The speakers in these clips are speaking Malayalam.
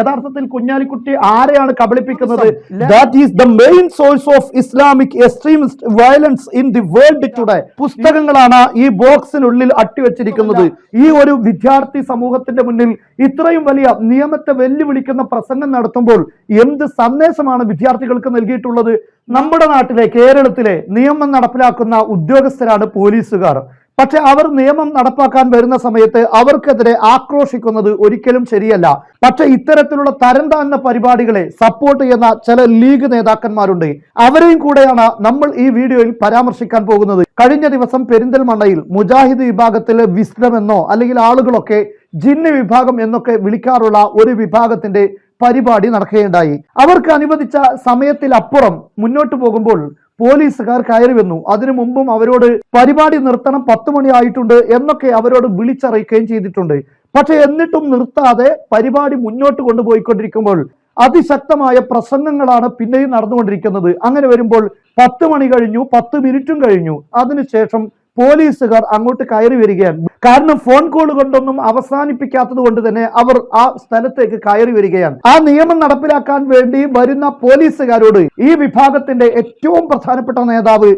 യഥാർത്ഥത്തിൽ കുഞ്ഞാലിക്കുട്ടി ആരെയാണ് കബളിപ്പിക്കുന്നത്? That is the main source of Islamic extremist violence in the world today പുസ്തകങ്ങളാണ് ഈ ബോക്സിനുള്ളിൽ അട്ടിവെച്ചിരിക്കുന്നത്. ഈ ഒരു വിദ്യാർത്ഥി സമൂഹത്തിന്റെ മുന്നിൽ ഇത്രയും വലിയ നിയമത്തെ വെല്ലുവിളിക്കുന്ന പ്രസംഗം നടത്തുമ്പോൾ എന്ത് സന്ദേശമാണ് വിദ്യാർത്ഥികൾക്ക് നൽകിയിട്ടുള്ളത്? നമ്മുടെ നാട്ടിലെ കേരളത്തിലെ നിയമം നടപ്പിലാക്കുന്ന ഉദ്യോഗസ്ഥരാണ് പോലീസുകാർ. പക്ഷെ അവർ നിയമം നടപ്പാക്കാൻ വരുന്ന സമയത്ത് അവർക്കെതിരെ ആക്രോശിക്കുന്നത് ഒരിക്കലും ശരിയല്ല. പക്ഷെ ഇത്തരത്തിലുള്ള തരം താഴ്ന്ന പരിപാടികളെ സപ്പോർട്ട് ചെയ്യുന്ന ചില ലീഗ് നേതാക്കന്മാരുണ്ട്. അവരെയും കൂടെയാണ് നമ്മൾ ഈ വീഡിയോയിൽ പരാമർശിക്കാൻ പോകുന്നത്. കഴിഞ്ഞ ദിവസം പെരിന്തൽമണ്ണയിൽ മുജാഹിദ് വിഭാഗത്തിലെ വിസ്ഡം അല്ലെങ്കിൽ ആളുകളൊക്കെ ജിന്ന് വിഭാഗം എന്നൊക്കെ വിളിക്കാറുള്ള ഒരു വിഭാഗത്തിന്റെ പരിപാടി നടക്കുകയുണ്ടായി. അവർക്ക് അനുവദിച്ച സമയത്തിലപ്പുറം മുന്നോട്ട് പോകുമ്പോൾ പോലീസുകാർ കയറി വന്നു അതിനു മുമ്പും അവരോട് പരിപാടി നിർത്തണം പത്ത് മണിയായിട്ടുണ്ട് എന്നൊക്കെ അവരോട് വിളിച്ചറിയിക്കുകയും ചെയ്തിട്ടുണ്ട്. പക്ഷെ എന്നിട്ടും നിർത്താതെ പരിപാടി മുന്നോട്ട് കൊണ്ടുപോയിക്കൊണ്ടിരിക്കുമ്പോൾ അതിശക്തമായ പ്രസംഗങ്ങളാണ് പിന്നെയും നടന്നുകൊണ്ടിരിക്കുന്നത്. അങ്ങനെ വരുമ്പോൾ പത്ത് മണി കഴിഞ്ഞു പത്ത് മിനിറ്റും കഴിഞ്ഞു. അതിനുശേഷം പോലീസുകാർ അങ്ങോട്ട് കയറി വരികയാണ്. കാരണം ഫോൺ കോൾ കൊണ്ടൊന്നും അവസാനിപ്പിക്കാത്തത് കൊണ്ട് തന്നെ അവർ ആ സ്ഥലത്തേക്ക് കയറി വരികയാണ്. ആ നിയമം നടപ്പിലാക്കാൻ വേണ്ടി വരുന്ന പോലീസുകാരോട് ഈ വിഭാഗത്തിന്റെ ഏറ്റവും പ്രധാനപ്പെട്ട നേതാവ്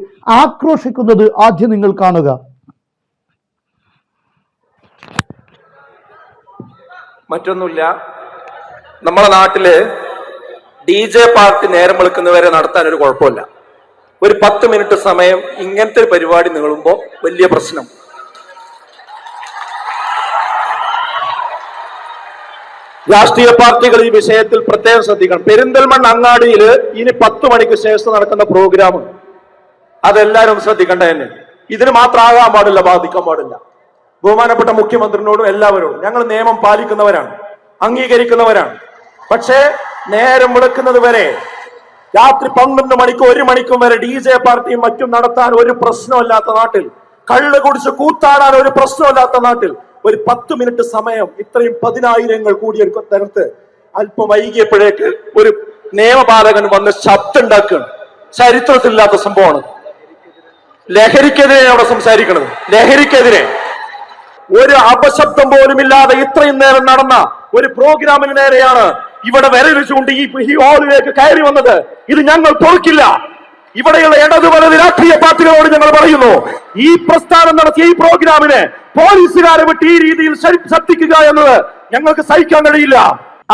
ആക്രോശിക്കുന്നത് ആദ്യം നിങ്ങൾ കാണുക. മറ്റൊന്നുമില്ല. നമ്മളെ നാട്ടിൽ ഡി ജെ പാർട്ടി നേരം വെളുക്കുന്നവരെ നടത്താൻ ഒരു കുഴപ്പമില്ല. ഒരു പത്ത് മിനിറ്റ് സമയം ഇങ്ങനത്തെ ഒരു പരിപാടി നീളുമ്പോ വലിയ പ്രശ്നം. രാഷ്ട്രീയ പാർട്ടികൾ ഈ വിഷയത്തിൽ പ്രത്യേകം ശ്രദ്ധിക്കണം. പെരിന്തൽമണ്ണ അങ്ങാടിയിൽ ഇനി പത്ത് മണിക്ക് ശേഷം നടക്കുന്ന പ്രോഗ്രാം അതെല്ലാവരും ശ്രദ്ധിക്കേണ്ട തന്നെ. ഇതിന് മാത്രം ആകാൻ പാടില്ല ബാധിക്കാൻ പാടില്ല. ബഹുമാനപ്പെട്ട മുഖ്യമന്ത്രിനോടും എല്ലാവരോടും. ഞങ്ങൾ നിയമം പാലിക്കുന്നവരാണ് അംഗീകരിക്കുന്നവരാണ്. പക്ഷേ നേരം വിളക്കുന്നത് വരെ രാത്രി പന്ത്രണ്ട് മണിക്കും ഒരു മണിക്കും വരെ ഡി ജെ പാർട്ടിയും മറ്റും നടത്താൻ ഒരു പ്രശ്നമില്ലാത്ത നാട്ടിൽ. കള്ള് കുടിച്ച് കൂത്താടാൻ ഒരു പ്രശ്നമില്ലാത്ത നാട്ടിൽ. ഒരു പത്ത് മിനിറ്റ് സമയം ഇത്രയും പതിനായിരങ്ങൾ കൂടിയെടുക്കുന്ന തരത്ത് അല്പം വൈകിയപ്പോഴേക്ക് ഒരു നിയമപാലകൻ വന്ന് ശബ്ദം ഉണ്ടാക്കുകയാണ് ചരിത്രത്തിലില്ലാത്ത സംഭവമാണ്. ലഹരിക്കെതിരെ അവിടെ സംസാരിക്കുന്നത് ലഹരിക്കെതിരെ. ഒരു അപശബ്ദം പോലും ഇല്ലാതെ ഇത്രയും നേരം നടന്ന ഒരു പ്രോഗ്രാമിന് നേരെയാണ് ഇവിടെ വിരൽ ചൂണ്ടി ഈ ഈ ഹാളിലേക്ക് കയറി വന്നത്. ഇത് ഞങ്ങൾ പൊറുക്കില്ല. ഇവിടെയുള്ള ഇടത് വലത് രാഷ്ട്രീയ പാർട്ടികളോട് ഞങ്ങൾ പറയുന്നു ഈ പ്രസ്ഥാനം നടത്തിയ ഈ പ്രോഗ്രാമിനെ പോലീസുകാരെ വിട്ട് ഈ രീതിയിൽ ശക്തിക്കുക എന്നത് ഞങ്ങൾക്ക് സഹിക്കാൻ കഴിയില്ല.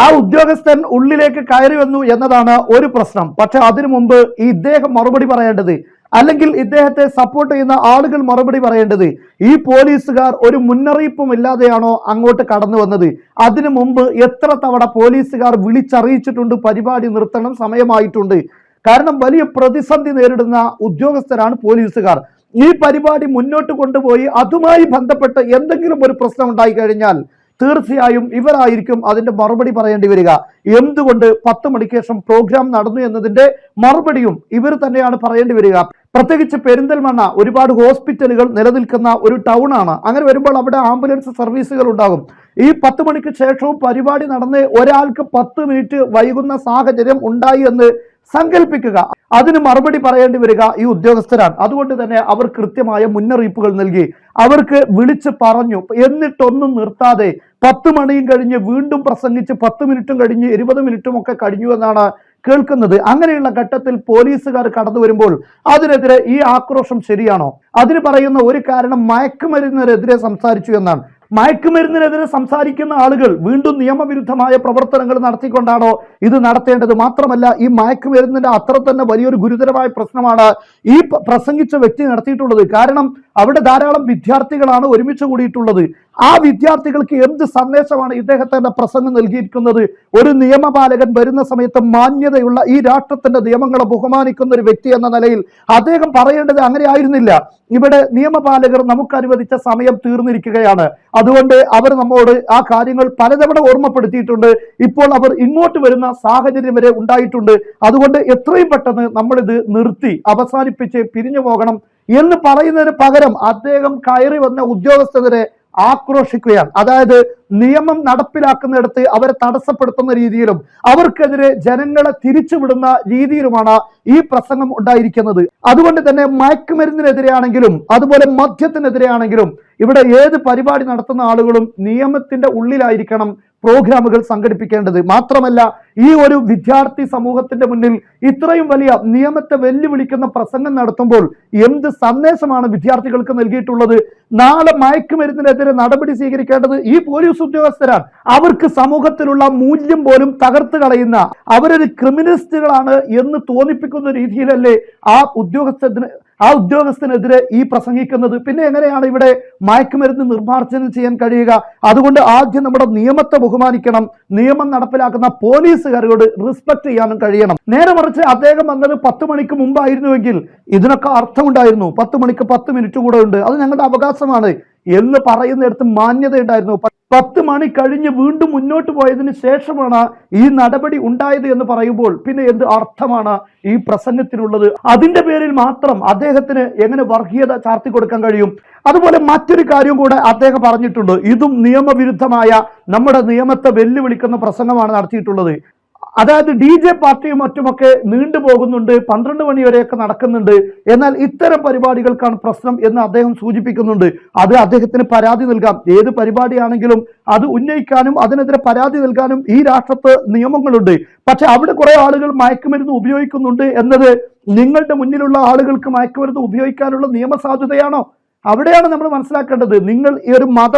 ആ ഉദ്യോഗസ്ഥൻ ഉള്ളിലേക്ക് കയറി വന്നു എന്നതാണ് ഒരു പ്രശ്നം. പക്ഷെ അതിനു മുമ്പ് ഈ ഇദ്ദേഹം മറുപടി പറയേണ്ടത് അല്ലെങ്കിൽ ഇദ്ദേഹത്തെ സപ്പോർട്ട് ചെയ്യുന്ന ആളുകൾ മറുപടി പറയേണ്ടത് ഈ പോലീസുകാർ ഒരു മുന്നറിയിപ്പും ഇല്ലാതെയാണോ അങ്ങോട്ട് കടന്നു വന്നത്? അതിനു മുമ്പ് എത്ര തവണ പോലീസുകാർ വിളിച്ചറിയിച്ചിട്ടുണ്ട് പരിപാടി നിർത്തണം സമയമായിട്ടുണ്ട്. കാരണം വലിയ പ്രതിസന്ധി നേരിടുന്ന ഉദ്യോഗസ്ഥരാണ് പോലീസുകാർ. ഈ പരിപാടി മുന്നോട്ട് കൊണ്ടുപോയി അതുമായി ബന്ധപ്പെട്ട് എന്തെങ്കിലും ഒരു പ്രശ്നം ഉണ്ടായി കഴിഞ്ഞാൽ തീർച്ചയായും ഇവരായിരിക്കും അതിന്റെ മറുപടി പറയേണ്ടി വരിക. എന്തുകൊണ്ട് പത്ത് മണിക്ക് ശേഷം പ്രോഗ്രാം നടന്നു എന്നതിന്റെ മറുപടിയും ഇവർ തന്നെയാണ് പറയേണ്ടി വരിക. പ്രത്യേകിച്ച് പെരിന്തൽമണ്ണ ഒരുപാട് ഹോസ്പിറ്റലുകൾ നിലനിൽക്കുന്ന ഒരു ടൗൺ ആണ് അങ്ങനെ വരുമ്പോൾ അവിടെ ആംബുലൻസ് സർവീസുകൾ ഉണ്ടാകും. ഈ പത്ത് മണിക്ക് ശേഷവും പരിപാടി നടന്ന് ഒരാൾക്ക് പത്ത് മിനിറ്റ് വൈകുന്ന സാഹചര്യം ഉണ്ടായി എന്ന് സങ്കല്പിക്കുക അതിന് മറുപടി പറയേണ്ടി വരിക ഈ ഉദ്യോഗസ്ഥരാണ്. അതുകൊണ്ട് തന്നെ അവർ കൃത്യമായ മുന്നറിയിപ്പുകൾ നൽകി. അവർക്ക് വിളിച്ച് പറഞ്ഞു. എന്നിട്ടൊന്നും നിർത്താതെ പത്ത് മണിയും കഴിഞ്ഞ് വീണ്ടും പ്രസംഗിച്ച് പത്ത് മിനിറ്റും കഴിഞ്ഞ് ഇരുപത് മിനിറ്റും ഒക്കെ കഴിഞ്ഞു എന്നാണ് കേൾക്കുന്നത് അങ്ങനെയുള്ള ഘട്ടത്തിൽ പോലീസുകാർ കടന്നു വരുമ്പോൾ അതിനെതിരെ ഈ ആക്രോശം ശരിയാണോ? അതിന് പറയുന്ന ഒരു കാരണം മയക്കുമരുന്നിനെതിരെ സംസാരിച്ചു എന്നാണ്. മയക്കുമരുന്നിനെതിരെ സംസാരിക്കുന്ന ആളുകൾ വീണ്ടും നിയമവിരുദ്ധമായ പ്രവർത്തനങ്ങൾ നടത്തിക്കൊണ്ടാണോ ഇത് നടത്തേണ്ടത്? മാത്രമല്ല ഈ മയക്കുമരുന്നിന്റെ അത്ര തന്നെ വലിയൊരു ഗുരുതരമായ പ്രശ്നമാണ് ഈ പ്രസംഗിച്ച വ്യക്തി നടത്തിയിട്ടുള്ളത്. കാരണം അവിടെ ധാരാളം വിദ്യാർത്ഥികളാണ് ഒരുമിച്ച് കൂടിയിട്ടുള്ളത്. ആ വിദ്യാർത്ഥികൾക്ക് എന്ത് സന്ദേശമാണ് ഇദ്ദേഹത്തിന്റെ പ്രസംഗം നൽകിയിരിക്കുന്നത്? ഒരു നിയമപാലകൻ വരുന്ന സമയത്ത് മാന്യതയുള്ള ഈ രാഷ്ട്രത്തിന്റെ നിയമങ്ങളെ ബഹുമാനിക്കുന്ന ഒരു വ്യക്തി എന്ന നിലയിൽ അദ്ദേഹം പറയേണ്ടത് അങ്ങനെ ആയിരുന്നില്ല ഇവിടെ നിയമപാലകർ നമുക്ക് അനുവദിച്ച സമയം തീർന്നിരിക്കുകയാണ്. അതുകൊണ്ട് അവർ നമ്മോട് ആ കാര്യങ്ങൾ പലതവണ ഓർമ്മപ്പെടുത്തിയിട്ടുണ്ട്. ഇപ്പോൾ അവർ ഇങ്ങോട്ട് വരുന്ന സാഹചര്യം വരെ ഉണ്ടായിട്ടുണ്ട്. അതുകൊണ്ട് എത്രയും പെട്ടെന്ന് നമ്മളിത് നിർത്തി അവസാനിപ്പിച്ച് പിരിഞ്ഞു പോകണം എന്ന് പറയുന്നതിന് പകരം അദ്ദേഹം കയറി വന്ന ഉദ്യോഗസ്ഥരെ ആക്രോശിക്കുകയാണ്. അതായത് നിയമം നടപ്പിലാക്കുന്നിടത്ത് അവരെ തടസ്സപ്പെടുത്തുന്ന രീതിയിലും അവർക്കെതിരെ ജനങ്ങളെ തിരിച്ചുവിടുന്ന രീതിയിലുമാണ് ഈ പ്രസംഗം ഉണ്ടായിരിക്കുന്നത്. അതുകൊണ്ട് തന്നെ മയക്കുമരുന്നിനെതിരെയാണെങ്കിലും അതുപോലെ മദ്യത്തിനെതിരെയാണെങ്കിലും ഇവിടെ ഏത് പരിപാടി നടത്തുന്ന ആളുകളും നിയമത്തിന്റെ ഉള്ളിലായിരിക്കണം പ്രോഗ്രാമുകൾ സംഘടിപ്പിക്കേണ്ടത്. മാത്രമല്ല ഈ ഒരു വിദ്യാർത്ഥി സമൂഹത്തിന്റെ മുന്നിൽ ഇത്രയും വലിയ നിയമത്തെ വെല്ലുവിളിക്കുന്ന പ്രസംഗം നടത്തുമ്പോൾ എന്ത് സന്ദേശമാണ് വിദ്യാർത്ഥികൾക്ക് നൽകിയിട്ടുള്ളത്? നാളെ മയക്കുമരുന്നിനെതിരെ നടപടി സ്വീകരിക്കേണ്ടത് ഈ പോലീസ് ഉദ്യോഗസ്ഥരാണ്. അവർക്ക് സമൂഹത്തിലുള്ള മൂല്യം പോലും തകർത്ത് കളയുന്ന അവരൊരു ക്രിമിനലിസ്റ്റുകളാണ് എന്ന് തോന്നിപ്പിക്കുന്ന രീതിയിലല്ലേ ആ ഉദ്യോഗസ്ഥത്തിന് ആ ഉദ്യോഗസ്ഥനെതിരെ ഈ പ്രസംഗിക്കുന്നത്. പിന്നെ എങ്ങനെയാണ് ഇവിടെ മയക്കുമരുന്ന് നിർമ്മാർജനം ചെയ്യാൻ കഴിയുക? അതുകൊണ്ട് ആദ്യം നമ്മുടെ നിയമത്തെ ബഹുമാനിക്കണം നിയമം നടപ്പിലാക്കുന്ന പോലീസുകാരോട് റെസ്പെക്ട് ചെയ്യാനും കഴിയണം. നേരെ മറിച്ച് അദ്ദേഹം വന്നത് പത്ത് മണിക്ക് മുമ്പായിരുന്നുവെങ്കിൽ ഇതിനൊക്കെ അർത്ഥമുണ്ടായിരുന്നു. പത്ത് മണിക്ക് പത്ത് മിനിറ്റ് കൂടെ ഉണ്ട്. അത് ഞങ്ങളുടെ അവകാശമാണ്. എന്ന് പറയുന്നിടത്ത് മാന്യത ഉണ്ടായിരുന്നു. പ- പത്ത് മണി കഴിഞ്ഞ് വീണ്ടും മുന്നോട്ട് പോയതിന് ശേഷമാണ് ഈ നടപടി ഉണ്ടായത് എന്ന് പറയുമ്പോൾ പിന്നെ എന്ത് അർത്ഥമാണ് ഈ പ്രസംഗത്തിനുള്ളത്? അതിന്റെ പേരിൽ മാത്രം അദ്ദേഹത്തിന് എങ്ങനെ വർഗീയത ചാർത്തി കൊടുക്കാൻ കഴിയും? അതുപോലെ മറ്റൊരു കാര്യം കൂടെ അദ്ദേഹം പറഞ്ഞിട്ടുണ്ട്. ഇതും നിയമവിരുദ്ധമായ നമ്മുടെ നിയമത്തെ വെല്ലുവിളിക്കുന്ന പ്രസംഗമാണ് നടത്തിയിട്ടുള്ളത്. അതായത് ഡി ജെ പാർട്ടിയും മറ്റുമൊക്കെ നീണ്ടുപോകുന്നുണ്ട് പന്ത്രണ്ട് മണി വരെയൊക്കെ നടക്കുന്നുണ്ട്. എന്നാൽ ഇത്തരം പരിപാടികൾക്കാണ് പ്രശ്നം എന്ന് അദ്ദേഹം സൂചിപ്പിക്കുന്നുണ്ട്. അത് അദ്ദേഹത്തിന് പരാതി നൽകാം. ഏത് പരിപാടിയാണെങ്കിലും അത് ഉന്നയിക്കാനും അതിനെതിരെ പരാതി നൽകാനും ഈ രാഷ്ട്രത്ത് നിയമങ്ങളുണ്ട്. പക്ഷെ അവിടെ കുറെ ആളുകൾ മയക്കുമരുന്ന് ഉപയോഗിക്കുന്നുണ്ട് എന്നത് നിങ്ങളുടെ മുന്നിലുള്ള ആളുകൾക്ക് മയക്കുമരുന്ന് ഉപയോഗിക്കാനുള്ള നിയമസാധ്യതയാണോ അവിടെയാണ് നമ്മൾ മനസ്സിലാക്കേണ്ടത്. നിങ്ങൾ ഈ ഒരു മത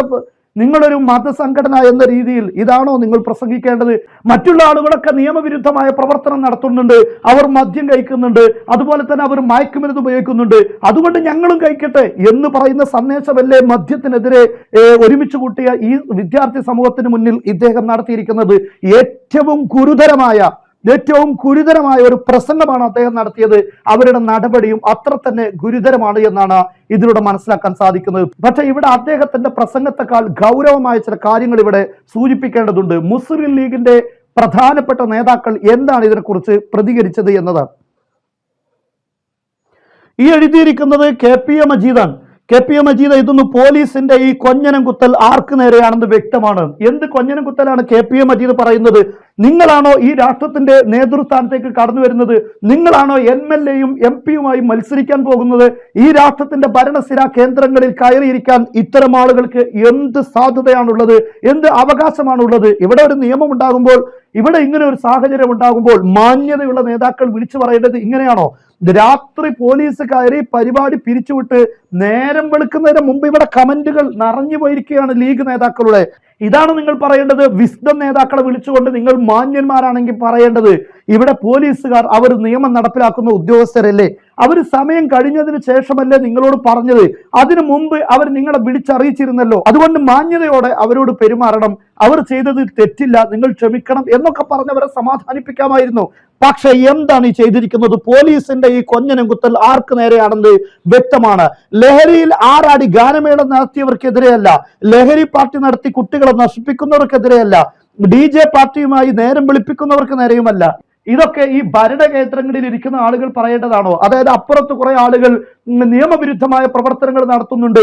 നിങ്ങളൊരു മതസംഘടന എന്ന രീതിയിൽ ഇതാണോ നിങ്ങൾ പ്രസംഗിക്കേണ്ടത്? മറ്റുള്ള ആളുകളൊക്കെ നിയമവിരുദ്ധമായ പ്രവർത്തനം നടത്തുന്നുണ്ട് അവർ മദ്യം കഴിക്കുന്നുണ്ട് അതുപോലെ തന്നെ അവർ മയക്കുമരുന്ന് ഉപയോഗിക്കുന്നുണ്ട്. അതുകൊണ്ട് ഞങ്ങളും കഴിക്കട്ടെ എന്ന് പറയുന്ന സന്ദേശമല്ലേ മദ്യത്തിനെതിരെ ഒരുമിച്ച് കൂട്ടിയ ഈ വിദ്യാർത്ഥി സമൂഹത്തിന് മുന്നിൽ ഇദ്ദേഹം നടത്തിയിരിക്കുന്നത്? ഏറ്റവും ഗുരുതരമായ ഏറ്റവും ഗുരുതരമായ ഒരു പ്രസംഗമാണ് അദ്ദേഹം നടത്തിയത്. അവരുടെ നടപടിയും അത്ര തന്നെ ഗുരുതരമാണ് എന്നാണ് ഇതിലൂടെ മനസ്സിലാക്കാൻ സാധിക്കുന്നത്. പക്ഷെ ഇവിടെ അദ്ദേഹത്തിന്റെ പ്രസംഗത്തെക്കാൾ ഗൗരവമായ ചില കാര്യങ്ങൾ ഇവിടെ സൂചിപ്പിക്കേണ്ടതുണ്ട്. മുസ്ലിം ലീഗിന്റെ പ്രധാനപ്പെട്ട നേതാക്കൾ എന്താണ് ഇതിനെക്കുറിച്ച് പ്രതികരിച്ചത് എന്നതാണ് ഈ എഴുതിയിരിക്കുന്നത് കെ പി എ മജീദാണ്. കെ പി എ മജീദ് ഇതൊന്ന് പോലീസിന്റെ ഈ കൊഞ്ഞനം കുത്തൽ ആർക്ക് നേരെയാണെന്ന് വ്യക്തമാണ്. എന്ത് കൊഞ്ഞനം കുത്തലാണ് കെ പി എ മജീദ് പറയുന്നത്? നിങ്ങളാണോ ഈ രാഷ്ട്രത്തിന്റെ നേതൃസ്ഥാനത്തേക്ക് കടന്നു വരുന്നത് നിങ്ങളാണോ എം എൽ എയും എം പിയുമായി മത്സരിക്കാൻ പോകുന്നത്? ഈ രാഷ്ട്രത്തിന്റെ ഭരണസ്ഥിര കേന്ദ്രങ്ങളിൽ കയറിയിരിക്കാൻ ഇത്തരം ആളുകൾക്ക് എന്ത് സാധ്യതയാണുള്ളത്? എന്ത് അവകാശമാണുള്ളത്? ഇവിടെ ഒരു നിയമം ഉണ്ടാകുമ്പോൾ ഇവിടെ ഇങ്ങനെ ഒരു സാഹചര്യം ഉണ്ടാകുമ്പോൾ മാന്യതയുള്ള നേതാക്കൾ വിളിച്ചു പറയേണ്ടത് ഇങ്ങനെയാണോ? രാത്രി പോലീസ് കയറി പരിപാടി പിരിച്ചുവിട്ട് നേരം വെളുക്കുന്നതിന് മുമ്പ് ഇവിടെ കമന്റുകൾ നിറഞ്ഞു പോയിരിക്കുകയാണ് ലീഗ് നേതാക്കളുടെ. ഇതാണ് നിങ്ങൾ പറയേണ്ടത്. വിസ്ഡം നേതാക്കളെ വിളിച്ചുകൊണ്ട് നിങ്ങൾ മാന്യന്മാരാണെങ്കിൽ പറയേണ്ടത് ഇവിടെ പോലീസുകാർ അവർ നിയമം നടപ്പിലാക്കുന്ന ഉദ്യോഗസ്ഥരല്ലേ? അവർ സമയം കഴിഞ്ഞതിന് ശേഷമല്ലേ നിങ്ങളോട് പറഞ്ഞത്? അതിനു മുമ്പ് അവർ നിങ്ങളെ വിളിച്ചറിയിച്ചിരുന്നല്ലോ. അതുകൊണ്ട് മാന്യതയോടെ അവരോട് പെരുമാറണം. അവർ ചെയ്തത് തെറ്റില്ല നിങ്ങൾ ക്ഷമിക്കണം എന്നൊക്കെ പറഞ്ഞവരെ സമാധാനിപ്പിക്കാമായിരുന്നു. പക്ഷെ എന്താണ് ഈ ചെയ്തിരിക്കുന്നത്? പോലീസിന്റെ ഈ കൊഞ്ഞനം കുത്തൽ ആർക്ക് നേരെയാണെന്ന് വ്യക്തമാണ്. ലഹരിയിൽ ആറാടി ഗാനമേളം നടത്തിയവർക്കെതിരെയല്ല ലഹരി പാർട്ടി നടത്തി കുട്ടികളെ നശിപ്പിക്കുന്നവർക്കെതിരെയല്ല ഡി ജെ പാർട്ടിയുമായി നേരം വിളിപ്പിക്കുന്നവർക്ക് നേരെയുമല്ല. ഇതൊക്കെ ഈ ഭരണകേന്ദ്രങ്ങളിൽ ഇരിക്കുന്ന ആളുകൾ പറയേണ്ടതാണോ? അതായത് അപ്പുറത്ത് കുറെ ആളുകൾ നിയമവിരുദ്ധമായ പ്രവർത്തനങ്ങൾ നടത്തുന്നുണ്ട്.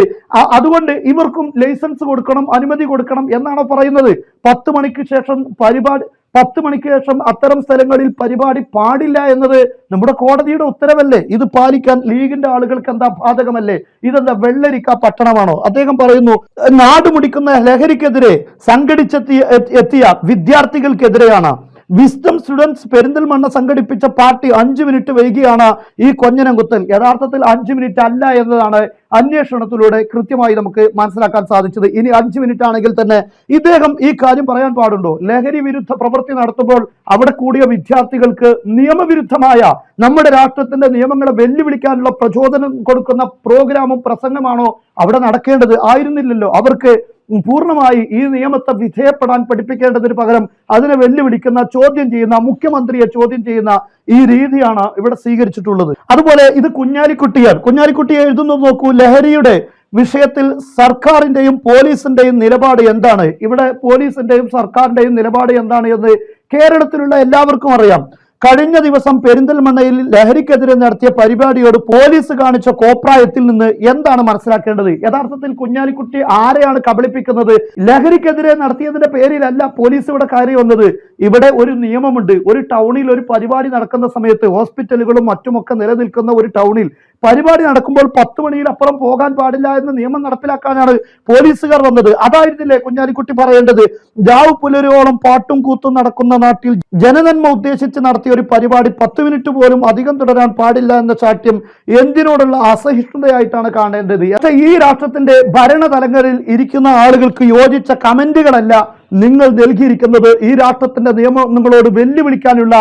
അതുകൊണ്ട് ഇവർക്കും ലൈസൻസ് കൊടുക്കണം അനുമതി കൊടുക്കണം എന്നാണോ പറയുന്നത്? പത്ത് മണിക്ക് ശേഷം പരിപാടി പത്ത് മണിക്ക് ശേഷം അത്തരം സ്ഥലങ്ങളിൽ പരിപാടി പാടില്ല എന്നത് നമ്മുടെ കോടതിയുടെ ഉത്തരവല്ലേ? ഇത് പാലിക്കാൻ ലീഗിന്റെ ആളുകൾക്ക് എന്താ ബാധകമല്ലേ? ഇതെന്താ വെള്ളരിക്ക പട്ടണമാണോ? അദ്ദേഹം പറയുന്നു നാടുമുടിക്കുന്ന ലഹരിക്കെതിരെ സംഘടിച്ചെത്തിയ എത്തി- എത്തിയ വിദ്യാർത്ഥികൾക്കെതിരെയാണ്. വിസ്ഡം സ്റ്റുഡൻസ് പെരിന്തൽമണ്ണ സംഘടിപ്പിച്ച പാർട്ടി അഞ്ചു മിനിറ്റ് വൈകിയാണ് ഈ കൊഞ്ഞനം കുത്തൽ യഥാർത്ഥത്തിൽ അഞ്ചു മിനിറ്റ് അല്ല എന്നതാണ് അന്വേഷണത്തിലൂടെ കൃത്യമായി നമുക്ക് മനസ്സിലാക്കാൻ സാധിച്ചത്. ഇനി അഞ്ചു മിനിറ്റ് ആണെങ്കിൽ തന്നെ ഇദ്ദേഹം ഈ കാര്യം പറയാൻ പാടുണ്ടോ? ലഹരി വിരുദ്ധ പ്രവൃത്തി നടത്തുമ്പോൾ അവിടെ കൂടിയ വിദ്യാർത്ഥികൾക്ക് നിയമവിരുദ്ധമായ നമ്മുടെ രാഷ്ട്രത്തിന്റെ നിയമങ്ങളെ വെല്ലുവിളിക്കാനുള്ള പ്രചോദനം കൊടുക്കുന്ന പ്രോഗ്രാമും പ്രസംഗമാണോ അവിടെ നടക്കേണ്ടത്? ആയിരുന്നില്ലല്ലോ. അവർക്ക് പൂർണമായി ഈ നിയമത്തെ വിധേയപ്പെടാൻ പഠിപ്പിക്കേണ്ടതിന് പകരം അതിനെ വെല്ലുവിളിക്കുന്ന ചോദ്യം ചെയ്യുന്ന മുഖ്യമന്ത്രിയെ ചോദ്യം ചെയ്യുന്ന ഈ രീതിയാണ് ഇവിടെ സ്വീകരിച്ചിട്ടുള്ളത്. അതുപോലെ ഇത് കുഞ്ഞാലിക്കുട്ടിയാണ്. കുഞ്ഞാലിക്കുട്ടിയെ എഴുതുന്നത് നോക്കൂ. ലഹരിയുടെ വിഷയത്തിൽ സർക്കാരിന്റെയും പോലീസിന്റെയും നിലപാട് എന്താണ്? ഇവിടെ പോലീസിന്റെയും സർക്കാരിന്റെയും നിലപാട് എന്താണ് എന്ന് കേരളത്തിലുള്ള എല്ലാവർക്കും അറിയാം. കഴിഞ്ഞ ദിവസം പെരിന്തൽമണ്ണയിൽ ലഹരിക്കെതിരെ നടത്തിയ പരിപാടിയോട് പോലീസ് കാണിച്ച കോപ്രായത്തിൽ നിന്ന് എന്താണ് മനസ്സിലാക്കേണ്ടത്? യഥാർത്ഥത്തിൽ കുഞ്ഞാലിക്കുട്ടി ആരെയാണ് കബളിപ്പിക്കുന്നത്? ലഹരിക്കെതിരെ നടത്തിയതിന്റെ പേരിലല്ല പോലീസ് ഇവിടെ കയറി വന്നത്. ഇവിടെ ഒരു നിയമമുണ്ട്. ഒരു ടൗണിൽ ഒരു പരിപാടി നടക്കുന്ന സമയത്ത് ഹോസ്പിറ്റലുകളും മറ്റുമൊക്കെ നിലനിൽക്കുന്ന ഒരു ടൗണിൽ പരിപാടി നടക്കുമ്പോൾ പത്ത് മണിയിൽ അപ്പുറം പോകാൻ പാടില്ല എന്ന നിയമം നടപ്പിലാക്കാനാണ് പോലീസുകാർ വന്നത്. അതായിരുന്നില്ലേ കുഞ്ഞാലിക്കുട്ടി പറയേണ്ടത്? രാവ് പുലരോളം പാട്ടും കൂത്തും നടക്കുന്ന നാട്ടിൽ ജനനന്മ ഉദ്ദേശിച്ച് നടത്തിയ ഒരു പരിപാടി പത്ത് മിനിറ്റ് പോലും അധികം തുടരാൻ പാടില്ല എന്ന ശാഠ്യം എന്തിനോടുള്ള അസഹിഷ്ണുതയായിട്ടാണ് കാണേണ്ടത്. പക്ഷേ ഈ രാഷ്ട്രത്തിന്റെ ഭരണതലങ്ങളിൽ ഇരിക്കുന്ന ആളുകൾക്ക് യോജിച്ച കമന്റുകളല്ല നിങ്ങൾ നൽകിയിരിക്കുന്നത് ഈ രാഷ്ട്രത്തിന്റെ നിയമങ്ങളോട് വെല്ലുവിളിക്കാനുള്ള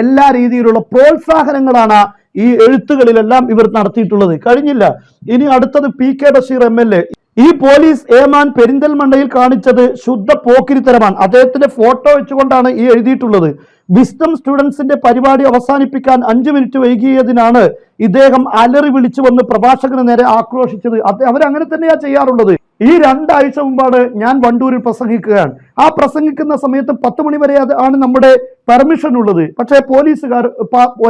എല്ലാ രീതിയിലുള്ള പ്രോത്സാഹനങ്ങളാണ് ഈ എഴുത്തുകളിലെല്ലാം ഇവർ നടത്തിയിട്ടുള്ളത്. കഴിഞ്ഞില്ല. ഇനി അടുത്തത് P K Basheer M L A. ഈ പോലീസ് ഏമാൻ പെരിന്തൽമണ്ണയിൽ കാണിച്ചത് ശുദ്ധ പോക്കിരിത്തരമാണ്. അദ്ദേഹത്തിന്റെ ഫോട്ടോ വെച്ചുകൊണ്ടാണ് ഈ എഴുതിയിട്ടുള്ളത്. വിസ്ഡം സ്റ്റുഡൻസിന്റെ പരിപാടി അവസാനിപ്പിക്കാൻ അഞ്ചു മിനിറ്റ് വൈകിയതിനാണ് ഇദ്ദേഹം അലറി വിളിച്ചു വന്ന് പ്രഭാഷകന് നേരെ ആക്രോശിച്ചത്. അവരങ്ങനെ തന്നെയാ ചെയ്യാറുള്ളത്. ഈ രണ്ടാഴ്ച മുമ്പാണ് ഞാൻ വണ്ടൂരിൽ പ്രസംഗിക്കുകയാണ്. ആ പ്രസംഗിക്കുന്ന സമയത്ത് പത്ത് മണി അത് ആണ് നമ്മുടെ പെർമിഷൻ ഉള്ളത്. പക്ഷേ പോലീസുകാർ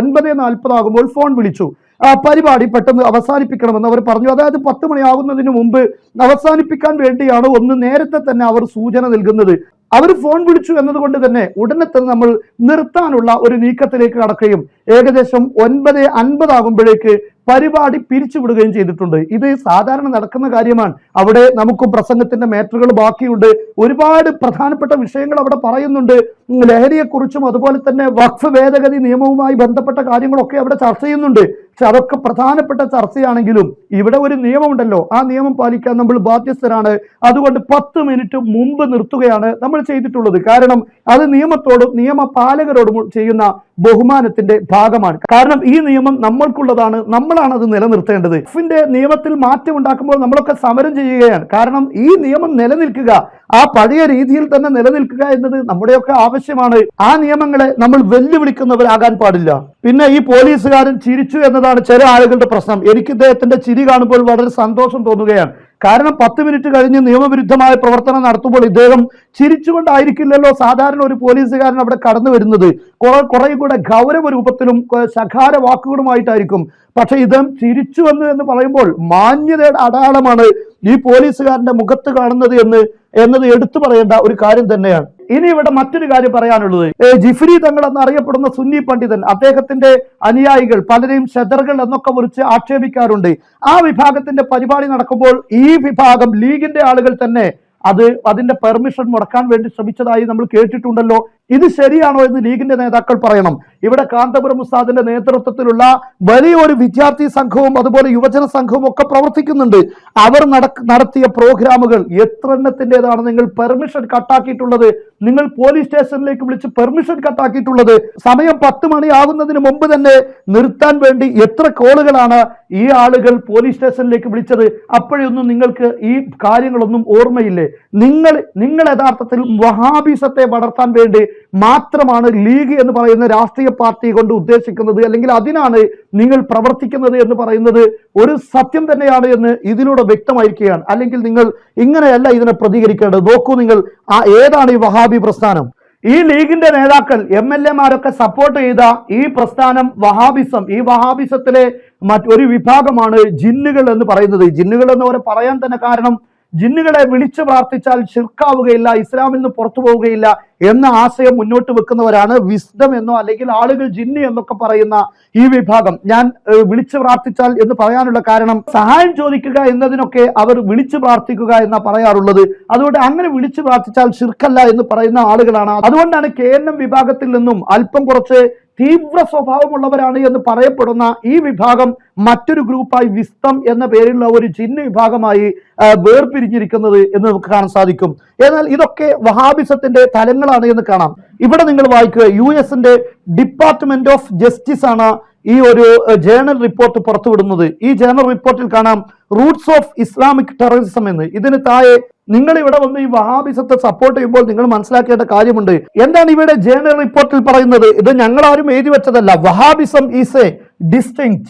ഒൻപത് നാൽപ്പതാകുമ്പോൾ ഫോൺ വിളിച്ചു. ആ പരിപാടി പെട്ടെന്ന് അവസാനിപ്പിക്കണമെന്ന് അവർ പറഞ്ഞു. അതായത് പത്ത് മണിയാകുന്നതിന് മുമ്പ് അവസാനിപ്പിക്കാൻ വേണ്ടിയാണ് ഒന്ന് നേരത്തെ തന്നെ അവർ സൂചന നൽകുന്നത്. അവർ ഫോൺ വിളിച്ചു എന്നതുകൊണ്ട് തന്നെ ഉടനെ തന്നെ നമ്മൾ നിർത്താനുള്ള ഒരു നീക്കത്തിലേക്ക് കടക്കുകയും ഏകദേശം ഒൻപത് അൻപതാകുമ്പോഴേക്ക് പരിപാടി പിരിച്ചുവിടുകയും ചെയ്തിട്ടുണ്ട്. ഇത് സാധാരണ നടക്കുന്ന കാര്യമാണ്. അവിടെ നമുക്ക് പ്രസംഗത്തിന്റെ മേറ്ററുകൾ ബാക്കിയുണ്ട്. ഒരുപാട് പ്രധാനപ്പെട്ട വിഷയങ്ങൾ അവിടെ പറയുന്നുണ്ട്. ലഹരിയെക്കുറിച്ചും അതുപോലെ തന്നെ വഖഫ് ഭേദഗതി നിയമവുമായി ബന്ധപ്പെട്ട കാര്യങ്ങളൊക്കെ അവിടെ ചർച്ച ചെയ്യുന്നുണ്ട്. പക്ഷെ അതൊക്കെ പ്രധാനപ്പെട്ട ചർച്ചയാണെങ്കിലും ഇവിടെ ഒരു നിയമമുണ്ടല്ലോ. ആ നിയമം പാലിക്കാൻ നമ്മൾ ബാധ്യസ്ഥരാണ്. അതുകൊണ്ട് പത്ത് മിനിറ്റ് മുമ്പ് നിർത്തുകയാണ് നമ്മൾ ചെയ്തിട്ടുള്ളത്. കാരണം അത് നിയമത്തോടും നിയമപാലകരോടും ചെയ്യുന്ന ബഹുമാനത്തിന്റെ ഭാഗമാണ്. കാരണം ഈ നിയമം നമ്മൾക്കുള്ളതാണ്. നമ്മളാണ് അത് നിലനിർത്തേണ്ടത്. എഫിന്റെ നിയമത്തിൽ മാറ്റം ഉണ്ടാക്കുമ്പോൾ നമ്മളൊക്കെ സമരം ചെയ്യുകയാണ്. കാരണം ഈ നിയമം നിലനിൽക്കുക ആ പഴയ രീതിയിൽ തന്നെ നിലനിൽക്കുക എന്നത് നമ്മുടെയൊക്കെ ആവശ്യമാണ്. ആ നിയമങ്ങളെ നമ്മൾ വെല്ലുവിളിക്കുന്നവരാകാൻ പാടില്ല. പിന്നെ ഈ പോലീസുകാരൻ ചിരിച്ചു എന്നതാണ് ചില ആളുകളുടെ പ്രശ്നം. എനിക്ക് ഇദ്ദേഹത്തിന്റെ ചിരി കാണുമ്പോൾ വളരെ സന്തോഷം തോന്നുകയാണ്. കാരണം പത്ത് മിനിറ്റ് കഴിഞ്ഞ് നിയമവിരുദ്ധമായ പ്രവർത്തനം നടത്തുമ്പോൾ ഇദ്ദേഹം ചിരിച്ചുകൊണ്ടായിരിക്കില്ലല്ലോ സാധാരണ ഒരു പോലീസുകാരൻ അവിടെ കടന്നു വരുന്നത്. കുറെ കുറേ കൂടെ ഗൗരവ രൂപത്തിലും ശകാര വാക്കുകളുമായിട്ടായിരിക്കും. പക്ഷെ ഇദ്ദേഹം ചിരിച്ചു വന്നു എന്ന് പറയുമ്പോൾ മാന്യതയുടെ അടയാളമാണ് ഈ പോലീസുകാരന്റെ മുഖത്ത് കാണുന്നത് എന്ന് എന്നത് എടുത്തു പറയേണ്ട ഒരു കാര്യം തന്നെയാണ്. ഇനി ഇവിടെ മറ്റൊരു കാര്യം പറയാനുള്ളത്. ജിഫ്രി തങ്ങൾ എന്ന് അറിയപ്പെടുന്ന സുന്നി പണ്ഡിതൻ അദ്ദേഹത്തിന്റെ അനുയായികൾ പലരെയും ഷെദറുകൾ എന്നൊക്കെ കുറിച്ച് ആക്ഷേപിക്കാറുണ്ട്. ആ വിഭാഗത്തിന്റെ പരിപാടി നടക്കുമ്പോൾ ഈ വിഭാഗം ലീഗിന്റെ ആളുകൾ തന്നെ അത് അതിന്റെ പെർമിഷൻ മുടക്കാൻ വേണ്ടി ശ്രമിച്ചതായി നമ്മൾ കേട്ടിട്ടുണ്ടല്ലോ. ഇത് ശരിയാണോ എന്ന് ലീഗിന്റെ നേതാക്കൾ പറയണം. ഇവിടെ കാന്തപുരം ഉസ്താദിന്റെ നേതൃത്വത്തിലുള്ള വലിയൊരു വിദ്യാർത്ഥി സംഘവും അതുപോലെ യുവജന സംഘവും ഒക്കെ പ്രവർത്തിക്കുന്നുണ്ട്. അവർ നടത്തിയ പ്രോഗ്രാമുകൾ എത്ര എണ്ണത്തിന്റെതാണ് നിങ്ങൾ പെർമിഷൻ കട്ടാക്കിയിട്ടുള്ളത്? നിങ്ങൾ പോലീസ് സ്റ്റേഷനിലേക്ക് വിളിച്ച് പെർമിഷൻ കട്ടാക്കിയിട്ടുള്ളത് സമയം പത്ത് മണിയാകുന്നതിന് മുമ്പ് തന്നെ നിർത്താൻ വേണ്ടി എത്ര കോളുകളാണ് ഈ ആളുകൾ പോലീസ് സ്റ്റേഷനിലേക്ക് വിളിച്ചത്? അപ്പോഴൊന്നും നിങ്ങൾക്ക് ഈ കാര്യങ്ങളൊന്നും ഓർമ്മയില്ലേ? നിങ്ങൾ നിങ്ങൾ യഥാർത്ഥത്തിൽ വഹാബിസത്തെ വളർത്താൻ വേണ്ടി മാത്രമാണ് ലീഗ് എന്ന് പറയുന്ന രാഷ്ട്രീയ പാർട്ടി കൊണ്ട് ഉദ്ദേശിക്കുന്നത് അല്ലെങ്കിൽ അതിനാണ് നിങ്ങൾ പ്രവർത്തിക്കുന്നത് എന്ന് പറയുന്നത് ഒരു സത്യം തന്നെയാണ് എന്ന് ഇതിലൂടെ വ്യക്തമായിരിക്കുകയാണ്. അല്ലെങ്കിൽ നിങ്ങൾ ഇങ്ങനെയല്ല ഇതിനെ പ്രതികരിക്കേണ്ടത്. നോക്കൂ നിങ്ങൾ ആ ഏതാണ് ഈ വഹാബി പ്രസ്ഥാനം. ഈ ലീഗിന്റെ നേതാക്കൾ എം എൽ എമാരൊക്കെ സപ്പോർട്ട് ചെയ്ത ഈ പ്രസ്ഥാനം വഹാബിസം. ഈ വഹാബിസത്തിലെ മറ്റൊരു വിഭാഗമാണ് ജിന്നുകൾ എന്ന് പറയുന്നത്. ജിന്നുകൾ എന്ന് പറയാൻ തന്നെ കാരണം ജിന്നുകളെ വിളിച്ചു പ്രാർത്ഥിച്ചാൽ ചിർക്കാവുകയില്ല ഇസ്ലാമിൽ നിന്ന് പുറത്തു പോവുകയില്ല എന്ന ആശയം മുന്നോട്ട് വെക്കുന്നവരാണ് വിസ്ഡം എന്നോ അല്ലെങ്കിൽ ആളുകൾ ജിന്ന് എന്നൊക്കെ പറയുന്ന ഈ വിഭാഗം. ഞാൻ വിളിച്ചു പ്രാർത്ഥിച്ചാൽ എന്ന് പറയാനുള്ള കാരണം സഹായം ചോദിക്കുക എന്നതിനൊക്കെ അവർ വിളിച്ചു പ്രാർത്ഥിക്കുക എന്നാ പറയാറുള്ളത്. അതുകൊണ്ട് അങ്ങനെ വിളിച്ചു പ്രാർത്ഥിച്ചാൽ ശിർക്കല്ല എന്ന് പറയുന്ന ആളുകളാണ്. അതുകൊണ്ടാണ് കെ എൻ എം വിഭാഗത്തിൽ നിന്നും അല്പം കുറച്ച് തീവ്ര സ്വഭാവമുള്ളവരാണ് എന്ന് പറയപ്പെടുന്ന ഈ വിഭാഗം മറ്റൊരു ഗ്രൂപ്പായി വിസ്തം എന്ന പേരിലുള്ള ഒരു ചിഹ്ന വിഭാഗമായി വേർപിരിഞ്ഞിരിക്കുന്നത് എന്ന് നമുക്ക് കാണാൻ സാധിക്കും. എന്നാൽ ഇതൊക്കെ വഹാബിസത്തിന്റെ തലങ്ങളാണ് എന്ന് കാണാം. ഇവിടെ നിങ്ങൾ വായിക്കുക യു എസിന്റെ ഡിപ്പാർട്ട്മെന്റ് ഓഫ് ജസ്റ്റിസ് ആണ് ഈ ഒരു ജേണൽ റിപ്പോർട്ട് പുറത്തുവിടുന്നത്. ഈ ജേണൽ റിപ്പോർട്ടിൽ കാണാം റൂട്ട്സ് ഓഫ് ഇസ്ലാമിക് ടെററിസം എന്ന്. ഇതിന് താഴെ നിങ്ങൾ ഇവിടെ വന്ന് ഈ വഹാബിസത്തെ സപ്പോർട്ട് ചെയ്യുമ്പോൾ നിങ്ങൾ മനസ്സിലാക്കേണ്ട കാര്യമുണ്ട്. എന്താണ് ഇവിടെ ജേണൽ റിപ്പോർട്ടിൽ പറയുന്നത്? ഇത് ഞങ്ങൾ ആരും എഴുതി വെച്ചതല്ല. വഹാബിസം ഈസ് എ ഡിസ്റ്റിങ്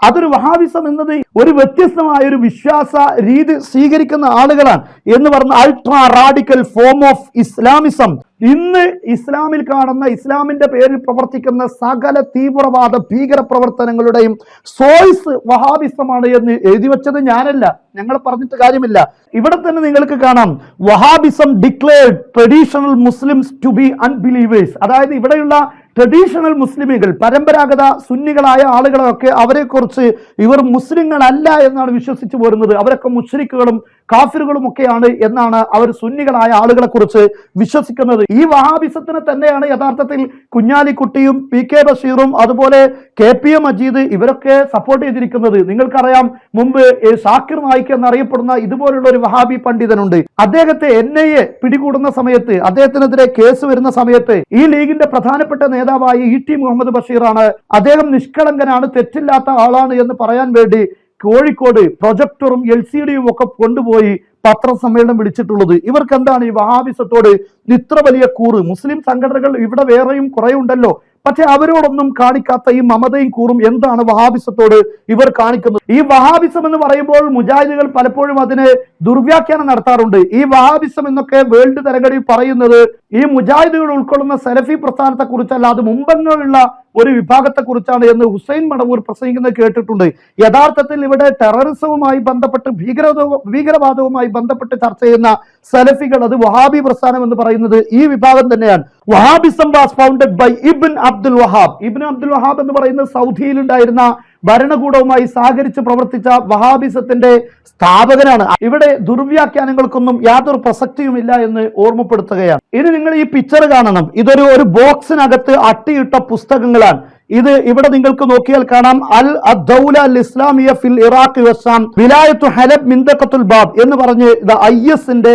അതൊരു വഹാബിസം എന്നത് ഒരു വ്യത്യസ്തമായ ഒരു വിശ്വാസ രീതി സ്വീകരിക്കുന്ന ആളുകളാണ് എന്ന് പറഞ്ഞ ultra radical form of Islamism ഇന്ന് ഇസ്ലാമിൽ കാണുന്ന ഇസ്ലാമിന്റെ പേരിൽ പ്രവർത്തിക്കുന്ന സകല തീവ്രവാദ ഭീകര പ്രവർത്തനങ്ങളുടെയും സോയ്സ് വഹാബിസമാണ് എന്ന് എഴുതി വെച്ചത് ഞാനല്ല. ഞങ്ങൾ പറഞ്ഞിട്ട് കാര്യമില്ല. ഇവിടെ തന്നെ നിങ്ങൾക്ക് കാണാം. Wahhabism declared traditional Muslims to be unbelievers അതായത് ഇവിടെയുള്ള ട്രഡീഷണൽ മുസ്ലിമുകൾ പരമ്പരാഗത സുന്നികളായ ആളുകളൊക്കെ അവരെക്കുറിച്ച് ഇവർ മുസ്ലിങ്ങളല്ല എന്നാണ് വിശ്വസിച്ചു പോരുന്നത്. അവരൊക്കെ മുസ്ലിക്കുകളും കാഫിറുകളും ഒക്കെയാണ് എന്നാണ് അവർ സുന്നികളായ ആളുകളെ കുറിച്ച് വിശ്വസിക്കുന്നത്. ഈ വഹാബിസത്തിനെ തന്നെയാണ് യഥാർത്ഥത്തിൽ കുഞ്ഞാലിക്കുട്ടിയും പി കെ ബഷീറും അതുപോലെ കെ പി എ മജീദ് ഇവരൊക്കെ സപ്പോർട്ട് ചെയ്തിരിക്കുന്നത്. നിങ്ങൾക്കറിയാം മുമ്പ് സാക്കിർ നായിക്ക് എന്നറിയപ്പെടുന്ന ഇതുപോലുള്ള ഒരു വഹാബി പണ്ഡിതനുണ്ട്. അദ്ദേഹത്തെ എൻ ഐ എ പിടികൂടുന്ന സമയത്ത് അദ്ദേഹത്തിനെതിരെ കേസ് വരുന്ന സമയത്ത് ഈ ലീഗിന്റെ പ്രധാനപ്പെട്ട നേതാവായ ഇ ടി മുഹമ്മദ് ബഷീറാണ്. അദ്ദേഹം നിഷ്കളങ്കനാണ് തെറ്റില്ലാത്ത ആളാണ് എന്ന് പറയാൻ വേണ്ടി കോഴിക്കോട് പ്രൊജക്ടറും എൽ സി ഡിയും ഒക്കെ കൊണ്ടുപോയി പത്രസമ്മേളനം വിളിച്ചിട്ടുള്ളത്. ഇവർക്ക് എന്താണ് ഈ വഹാബിസത്തോട് ഇത്ര വലിയ കൂറ്? മുസ്ലിം സംഘടനകൾ ഇവിടെ വേറെയും കുറെ ഉണ്ടല്ലോ. പക്ഷെ അവരോടൊന്നും കാണിക്കാത്ത ഈ മമതയും കൂറും എന്താണ് വഹാബിസത്തോട് ഇവർ കാണിക്കുന്നത്? ഈ വഹാബിസം എന്ന് പറയുമ്പോൾ മുജാഹിദുകൾ പലപ്പോഴും അതിന് ദുർവ്യാഖ്യാനം നടത്താറുണ്ട്. ഈ വഹാബിസം എന്നൊക്കെ വേൾഡ് തലങ്ങളിൽ പറയുന്നത് ഈ മുജാഹിദുകൾ ഉൾക്കൊള്ളുന്ന സലഫി പ്രസ്ഥാനത്തെക്കുറിച്ചല്ല അത് മുമ്പങ്ങളുള്ള ഒരു വിഭാഗത്തെക്കുറിച്ചാണ് എന്ന് ഹുസൈൻ മടവൂർ പ്രസംഗിക്കുന്നത് കേട്ടിട്ടുണ്ട്. യഥാർത്ഥത്തിൽ ഇവിടെ ടെററിസവുമായി ബന്ധപ്പെട്ട് ഭീകരത ഭീകരവാദവുമായി ബന്ധപ്പെട്ട് ചർച്ച ചെയ്യുന്ന സലഫികൾ അത് വഹാബി പ്രസ്ഥാനം എന്ന് പറയുന്നത് ഈ വിഭാഗം തന്നെയാണ്. Wahhabism was founded by Ibn Abdul Wahhab. Ibn Abdul Wahhab എന്ന് പറയുന്ന സൗദിയിൽ ഉണ്ടായിരുന്ന ഭരണകൂടവുമായി സഹകരിച്ച് പ്രവർത്തിച്ച വഹാബിസത്തിന്റെ സ്ഥാപകനാണ്. ഇവിടെ ദുർവ്യാഖ്യാനങ്ങൾക്കൊന്നും യാതൊരു പ്രസക്തിയുമില്ല എന്ന് ഓർമ്മപ്പെടുത്തുകയാണ്. ഇനി നിങ്ങൾ ഈ പിക്ചർ കാണണം. ഇതൊരു ഒരു ബോക്സിനകത്ത് അട്ടിയിട്ട പുസ്തകങ്ങളാണ്. ഇത് ഇവിടെ നിങ്ങൾക്ക് നോക്കിയാൽ കാണാം. അൽ അദ്ദൗല അൽ ഇസ്ലാമിയ ഫിൽ ഇറാഖ് വസാം വിലായത്തു ഹലബ് മിന്തക്കത്തുൽ ബാബ് എന്ന് പറഞ്ഞ് ഇത് ഐ എസിന്റെ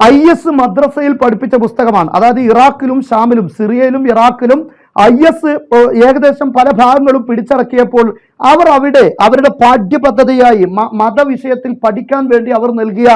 ഐ എസ് മദ്രസയിൽ പഠിപ്പിച്ച പുസ്തകമാണ്. അതായത് ഇറാഖിലും ഷാമിലും സിറിയയിലും ഇറാഖിലും ഐ എസ് ഏകദേശം പല ഭാഗങ്ങളും പിടിച്ചടക്കിയപ്പോൾ അവർ അവിടെ അവരുടെ പാഠ്യപദ്ധതിയായി മതവിഷയത്തിൽ പഠിക്കാൻ വേണ്ടി അവർ നൽകിയ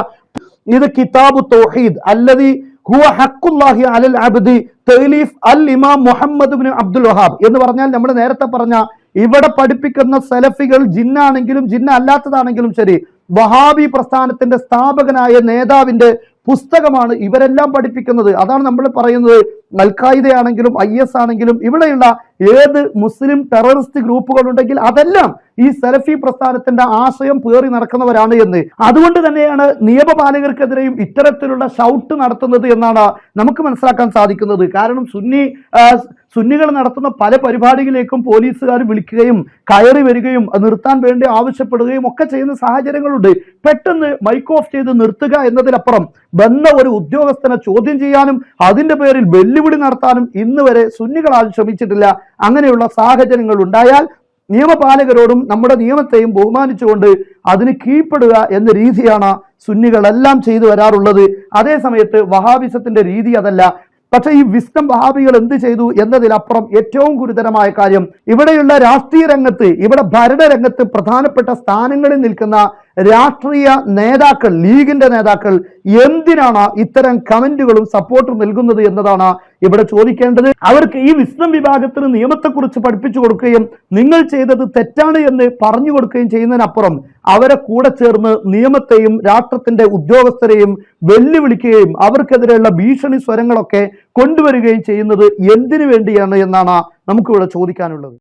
ഇത് കിതാബ് തോഹീദ് അല്ലതി ഹുവ ഹക്കുല്ലാഹി അലൽ അബ്ദി തെലീഫ് അൽ ഇമാം മുഹമ്മദ് അബ്ദുൽ വഹാബ് എന്ന് പറഞ്ഞാൽ നമ്മൾ നേരത്തെ പറഞ്ഞ ഇവിടെ പഠിപ്പിക്കുന്ന സെലഫികൾ ജിന്നാണെങ്കിലും ജിന്ന അല്ലാത്തതാണെങ്കിലും ശരി വഹാബി പ്രസ്ഥാനത്തിന്റെ സ്ഥാപകനായ നേതാവിന്റെ പുസ്തകമാണ് ഇവരെല്ലാം പഠിപ്പിക്കുന്നത്. അതാണ് നമ്മൾ പറയുന്നത് അൽഖായിദയാണെങ്കിലും ഐ എസ് ആണെങ്കിലും ഇവിടെയുള്ള ഏത് മുസ്ലിം ടെററിസ്റ്റ് ഗ്രൂപ്പുകളുണ്ടെങ്കിൽ അതെല്ലാം ഈ സെലഫി പ്രസ്ഥാനത്തിന്റെ ആശയം പേറി നടക്കുന്നവരാണ് എന്ന്. അതുകൊണ്ട് തന്നെയാണ് നിയമപാലകർക്കെതിരെയും ഇത്തരത്തിലുള്ള ഷൗട്ട് നടത്തുന്നത് എന്നാണ് നമുക്ക് മനസ്സിലാക്കാൻ സാധിക്കുന്നത്. കാരണം സുന്നി സുന്നികൾ നടത്തുന്ന പല പരിപാടികളിലേക്കും പോലീസുകാർ വിളിക്കുകയും കയറി വരികയും നിർത്താൻ വേണ്ടി ആവശ്യപ്പെടുകയും ഒക്കെ ചെയ്യുന്ന സാഹചര്യങ്ങളുണ്ട്. പെട്ടെന്ന് മൈക്ക് ഓഫ് ചെയ്ത് നിർത്തുക എന്നതിനപ്പുറം ബന്ധ ഒരു ഉദ്യോഗസ്ഥനെ ചോദ്യം ചെയ്യാനും അതിന്റെ പേരിൽ വെല്ലുവിളി നടത്താനും ഇന്ന് വരെ സുന്നികളാൽ ശ്രമിച്ചിട്ടില്ല. അങ്ങനെയുള്ള സാഹചര്യങ്ങൾ ഉണ്ടായാൽ നിയമപാലകരോടും നമ്മുടെ നിയമത്തെയും ബഹുമാനിച്ചുകൊണ്ട് അതിന് കീഴ്പ്പെടുക എന്ന രീതിയാണ് സുന്നികളെല്ലാം ചെയ്തു വരാറുള്ളത്. അതേ സമയത്ത് വഹാബിസത്തിന്റെ രീതി അതല്ല. പക്ഷേ ഈ വിസ്തം വഹാബികൾ എന്ത് ചെയ്തു എന്നതിലപ്പുറം ഏറ്റവും ഗുരുതരമായ കാര്യം ഇവിടെയുള്ള രാഷ്ട്രീയ രംഗത്ത് ഇവിടെ ഭരണരംഗത്ത് പ്രധാനപ്പെട്ട സ്ഥാനങ്ങളിൽ നിൽക്കുന്ന രാഷ്ട്രീയ നേതാക്കൾ ലീഗിന്റെ നേതാക്കൾ എന്തിനാണ് ഇത്തരം കമന്റുകളും സപ്പോർട്ടും നൽകുന്നത് എന്നതാണ് ഇവിടെ ചോദിക്കേണ്ടത്. അവർക്ക് ഈ വിസ്ഡം വിഭാഗത്തിന് നിയമത്തെക്കുറിച്ച് പഠിപ്പിച്ചു കൊടുക്കുകയും നിങ്ങൾ ചെയ്തത് തെറ്റാണ് എന്ന് പറഞ്ഞു കൊടുക്കുകയും ചെയ്യുന്നതിനപ്പുറം അവരെ കൂടെ ചേർന്ന് നിയമത്തെയും രാഷ്ട്രത്തിന്റെ ഉദ്യോഗസ്ഥരെയും വെല്ലുവിളിക്കുകയും അവർക്കെതിരെയുള്ള ഭീഷണി സ്വരങ്ങളൊക്കെ കൊണ്ടുവരികയും ചെയ്യുന്നത് എന്തിനു വേണ്ടിയാണ് എന്നാണ് നമുക്കിവിടെ ചോദിക്കാനുള്ളത്.